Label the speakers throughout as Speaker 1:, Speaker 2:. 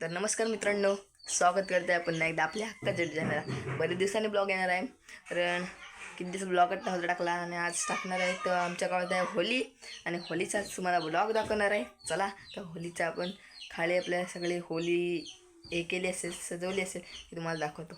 Speaker 1: तर नमस्कार मित्रांनो स्वागत करते आहे पुन्हा एकदा आपल्या हक्काच्या चॅनलला बरेच दिवसांनी ब्लॉग येणार आहे. कारण किती दिवस ब्लॉग होता टाकला आणि आज टाकणार आहे. तर आमच्या गावात आहे होली आणि होलीचाच तुम्हाला ब्लॉग दाखवणार आहे. चला तर होलीचा आपण खाली आपल्या सगळी होली हे केली असेल सजवली असेल ते तुम्हाला दाखवतो.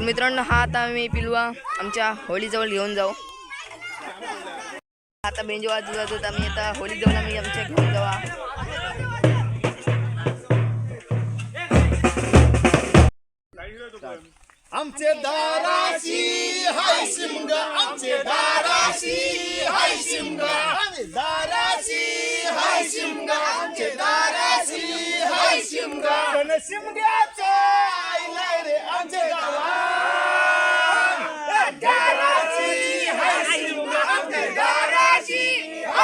Speaker 1: तर मित्रांनो हा आता मी पिलवा आमच्या होळीजवळ घेऊन जाऊ. आता बेंजो वाजत वाजत मी आता होळीजवळ आम्ही आमच्या घेऊन जावा
Speaker 2: आमचे दाराशी हाय शिमगा आमचे दाराशी हाय शिमगा. दाराशी हाय शिमगा आमचे दाराशी हाय शिमगा. पण आईला रे आमचे गावात दाराशी हाय शिमगा आमचे दाराशी हाय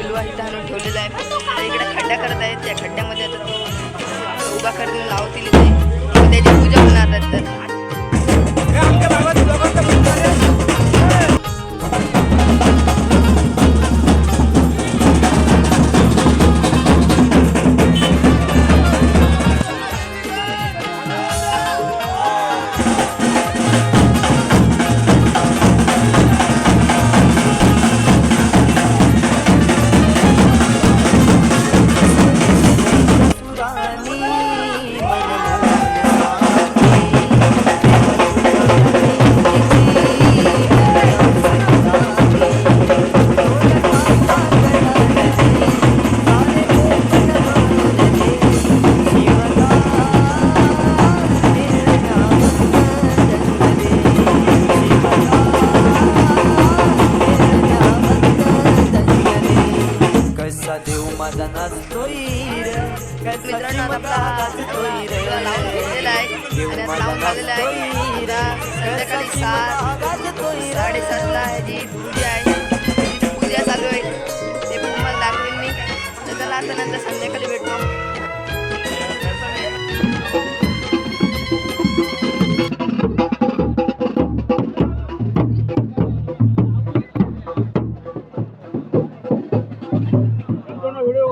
Speaker 2: पिलवा इथं आणून ठेवलेला आहे. इकडे खड्डा करत आहेत. त्या खड्ड्यामध्ये आता तो उभा करून लावतील इथे त्याची पूजा होणार आहेत तर
Speaker 1: आता संध्याकाळी सात साडेसातला ह्याची पूजा आहे. त्याची पूजा चालू आहे. ते पण तुम्हाला दाखवेन मी. नंतर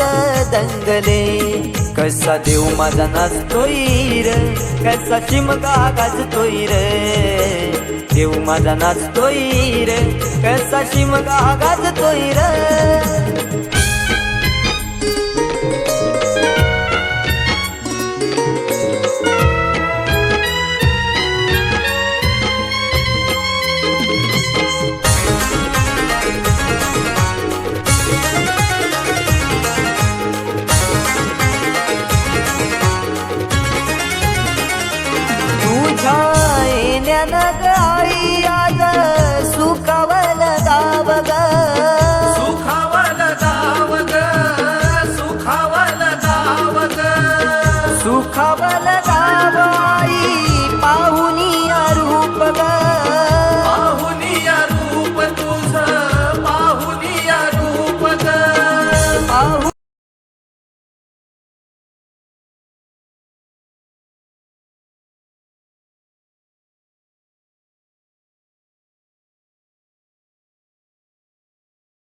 Speaker 3: खेळण्या दंगले. कसा देव माझा नाचतोय र कसा चिमका गाजतोय र. देव माझा नाचतोय र कसा चिमका गाजतोय र.